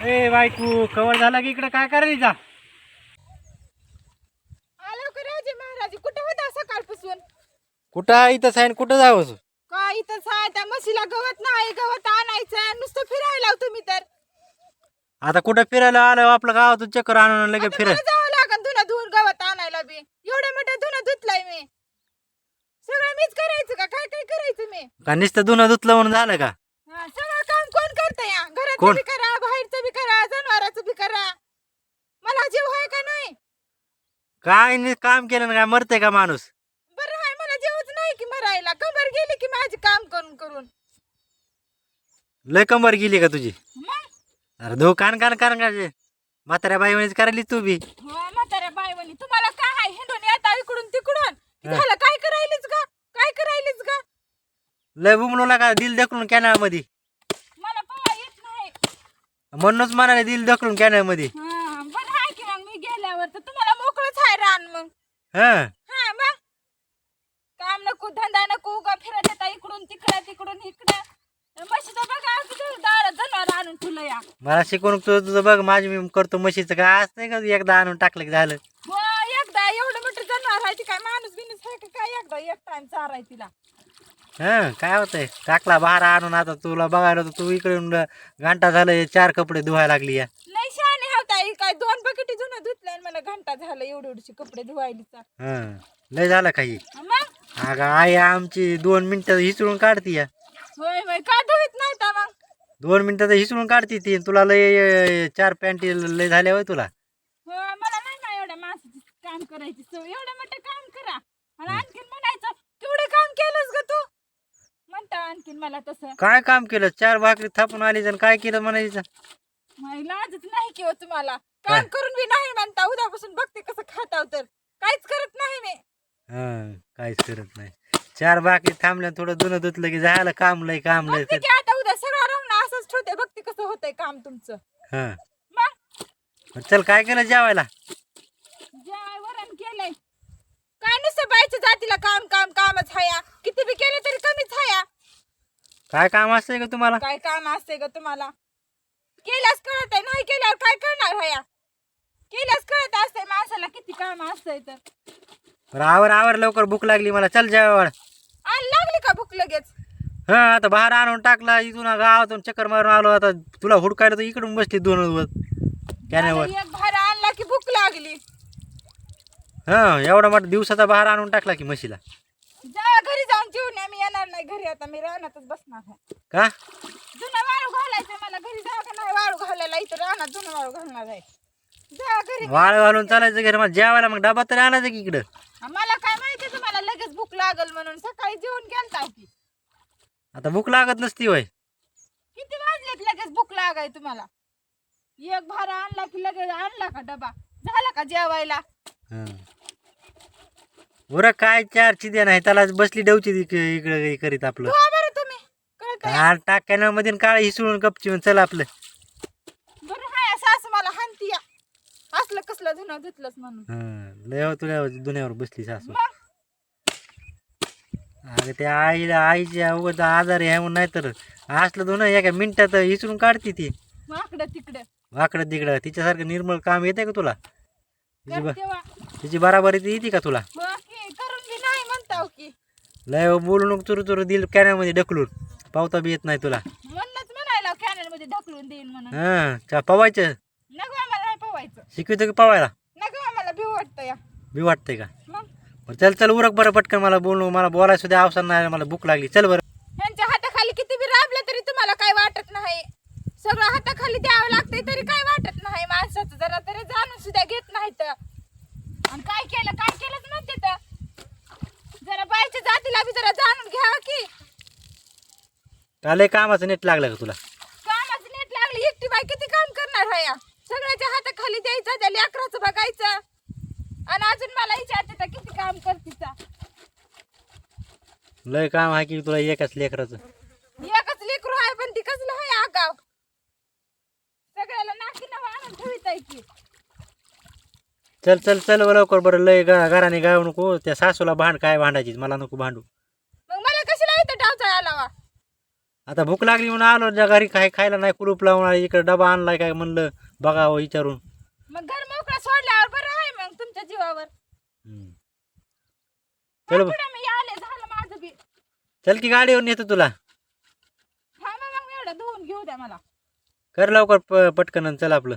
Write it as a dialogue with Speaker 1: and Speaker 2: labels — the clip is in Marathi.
Speaker 1: ए बायकू कवर झाला की इकडे काय करायला जा?
Speaker 2: आलो का राजे महाराज कुठे होता सकाळपासून?
Speaker 1: कुठं आहे इथं साईन कुठं जावं
Speaker 2: काय इथं साय त्या म्हशीला गवत नाही गवत आणायचं नुसतं फिरायला लाव तुम्ही तर.
Speaker 1: आता कुठं फिरायला आलं? आपलं गावातून चक्कर आणून लगे
Speaker 2: आता
Speaker 1: फिराय
Speaker 2: मला जावं लागन धुणं धुवून गवत आणायला बी. एवढं मोठं धुणं धुतलंय मी. सगळं मीच करायचं का? काय काय करायचं मी?
Speaker 1: का नुसतं धुणं धुतलं म्हणून झालं का?
Speaker 2: हा, सगळं काम कोण करतं या? घराचं
Speaker 1: कोण?
Speaker 2: बी करा बाहेरचं बी करा जनावराचं बी करा मला जीव आहे का नाही
Speaker 1: काय नाही काम केलं ना काय? मरते का माणूस?
Speaker 2: बरं आहे मला जीवच नाही की मरायला. कंबर गेली की माझे काम करून करून.
Speaker 1: लय कंबर गेली का तुझी?
Speaker 2: मग?
Speaker 1: अरे धो कान कान कान का म्हाताऱ्या बाई म्हणेच करायली तू बी.
Speaker 2: हो म्हाताऱ्या बायवणी तुम्हाला काय आहे हिंडून येता इकडून तिकडून.
Speaker 1: हा.
Speaker 2: झालं काय करायलीच का काय करायलीच का
Speaker 1: लय बुमलोला का दिल ढकलून कॅनलमध्ये
Speaker 2: मला पवा येत नाही.
Speaker 1: म्हणूनच म्हणाले दिल ढकलून कॅनलमध्ये
Speaker 2: हा, बरं आहे की मग मी गेल्यावर तर तुम्हाला मोकळच आहे रान मग
Speaker 1: हा.
Speaker 2: हा मग? काम नको धंदा नको उगा फिरत येता इकडून तिकडं तिकडून इकडं. म्हशीचं बघा किती जनावर आणून ठेवलं या.
Speaker 1: मला शिकवून तुझं तुझं बघ माझी मी करतो म्हशीचं. काय असतंय का एकदा आणून टाकलं की झालं?
Speaker 2: हो एकदा एवढं मोठं जनावर आहे ती काय माणूस बिनूस आहे का काय? एकदा एक टाइम चाराय तिला.
Speaker 1: हा काय होतंय? टाकला बाहेर आणून आता तुला बघायला तर तू इकडून घंटा झालं चार कपडे धुवायला लागली या
Speaker 2: लय शहाणे होता काय जुनं धुतलंय आणि मला घंटा झाला एवढी एवढीशी कपडे धुवायलीचा
Speaker 1: हा लय झालं काही
Speaker 2: मग?
Speaker 1: अगं आई आमची दोन मिनिटं हिचडून काढती या.
Speaker 2: होय होय का धुवीत नाही तर मग?
Speaker 1: दोन मिनिटं तर हिचडून काढती ती तुला लय अं, चार पॅन्टी लय झाल्या होय तुला.
Speaker 2: हो मला नाही ना एवढ्या माणसाचं काम करायची सवय. एवढं मोठं काम करा. मला आणखीन म्हणायचं केवढं काम केलंस ग तू? म्हणता आणखीन मला तसं.
Speaker 1: काय काम केलं? चार भाकरी थापून आली आणि काय केलं म्हणायचं?
Speaker 2: नाही लाजच नाही किंवा तुम्हाला.
Speaker 1: काय?
Speaker 2: काम करून बी नाही म्हणता उद्यापासून बघते कसं खाताव तर. काहीच करत नाही मी.
Speaker 1: हा काहीच करत नाही. चार भाकरी थांबल्या थोडं धुणं धुतलं की झालं काम लय काम लय
Speaker 2: बघते की आता उद्या सगळं राहून असंच ठेवते. बघते कसं होतंय काम तुमचं.
Speaker 1: हा.
Speaker 2: मग?
Speaker 1: चल काय केलं जेवायला?
Speaker 2: जेवाय वरण केलंय. काय नुसतं बायच्या जातीला काम काम कामच हाया. किती बी केलं तरी कमीच हाया.
Speaker 1: काय काम असतंय का तुम्हाला?
Speaker 2: काय काम असते ग तुम्हाला? केल्यास कळत आहे. नाही केल्यावर काय करणार हया केल्यास कळत असते माणसाला किती काम असतंय तर.
Speaker 1: बरं आवर आवर लवकर भूक लागली मला. चल जेवायला
Speaker 2: आणि लागली का भूक लगेच?
Speaker 1: हा आता बाहेर आणून टाकला. इथून गावातून चक्कर मारून आलो. आता तुला हुडकायला तर इकडून बसली दोन कॅनेवर
Speaker 2: मला एक भार आणला की भूक लागली.
Speaker 1: हा एवढा मोठा दिवसाचा बाहेर आणून टाकला की म्हशीला.
Speaker 2: जा घरी जाऊन जेवून या, मी येणार नाही. घरी आता मी रानातच बसणार आहे.
Speaker 1: का?
Speaker 2: जुनं वाळू घालायचं मला. घरी जा इथं घालणार आहे. जा घरी.
Speaker 1: वाळ घालून चालायचं घरी मला जेवायला मग डबा तरी आणायचं की इकडं?
Speaker 2: मला काय माहिती तुम्हाला लगेच भूक लागल म्हणून सकाळी जेवून गेलता की
Speaker 1: आता भूक लागत नसती वय
Speaker 2: किती वाजलेत लगेच भूक लागाय तुम्हाला? एक भारा आणला की लगेच आणला का डबा? झाला का जेवायला?
Speaker 1: बरं काय चार चिद्या नाही त्याला बसली डवची इकडे करीत आपलं.
Speaker 2: बरं तुम्ही. कळतंय.
Speaker 1: हा टाक कॅनमध्ये काळ हिसळून कपची चल आपलं
Speaker 2: बरं हाय सासू मला हानती या असलं कसलं धुणं धुतलंच म्हणून.
Speaker 1: हा लय हो तुला दुनियावर बसली सासू.
Speaker 2: मग?
Speaker 1: अगं त्या आईला आईच्या उगाच आजारी आहे म्हणून नाही तर असलं दोन एका मिनिटात हिसळून काढते ती.
Speaker 2: माकडं तिकडं.
Speaker 1: वाकडं तिकडं. तिच्यासारखं निर्मळ काम येते का तुला? तिची ब बराबरी ती येते का तुला?
Speaker 2: हो की करून बी नाही म्हणताव की.
Speaker 1: लय हो बोलू नको चुरू चुरू दिल कॅनमध्ये ढकलून. पावता बी येत नाही तुला.
Speaker 2: म्हणूनच म्हणायला कॅनलमध्ये ढकलून देईन म्हणून.
Speaker 1: हा चा पवायचं
Speaker 2: नको आम्हाला नाही पवायचं
Speaker 1: शिकवतो की पवायला
Speaker 2: नको आम्हाला भिव वाटतं या.
Speaker 1: बी वाटतंय का?
Speaker 2: मग?
Speaker 1: बरं चल चल उरक बरं पटकन मला बोलू. मला बोलायला सुद्धा अवसर नाही मला भूक लागली. चल बरं.
Speaker 2: ह्यांच्या हाताखाली किती बी राबलं तरी तुम्हाला काय वाटत नाही. सगळं हाताखाली द्यावं लागतंय तरी काय वाटत नाही. माणसाचं जरा तरी जाणून सुद्धा घेत नाहीत. आणि काय केलं काय केलंच म्हणते तर. जरा बायच्या जातीला बी जरा जाणून घ्यावं की.
Speaker 1: कालय कामाचं नेट लागलं का तुला?
Speaker 2: कामाची नेट लागली एकटी बाई किती काम करणार हया सगळ्याच्या हाताखाली द्यायचं त्या लेकराचं बघायचं. आणि अजून मला विचारते तर किती काम करतीचा
Speaker 1: लय काम आहे की तुला एकाच लेकराचं.
Speaker 2: एकच लेकरू आहे पण ती कसलं आहे आगाव. सगळ्याला नाकी नवा आणून की
Speaker 1: चल चल चल बरं लवकर बरं लय गा घराने गाव नको. त्या सासूला भांड काय भांडायची मला नको भांडू.
Speaker 2: मग मला कशाला इथं डावचा आला
Speaker 1: आता भूक लागली म्हणून आलो ज्या घरी काय खायला नाही कुलूप लावून आली, इकडे डबा आणलाय काय म्हणलं. बघावं विचारून.
Speaker 2: मग घर मोकळा सोडल्यावर बरं आहे मग तुमच्या जीवावर.
Speaker 1: हम्म. चल ब-
Speaker 2: पुढे मी आले झालं माझं बी.
Speaker 1: चल की गाडीवर नेतो तुला.
Speaker 2: हा मग एवढं धुवून घेऊ द्या मला.
Speaker 1: कर लवकर प- पटकन आणि चल आपलं.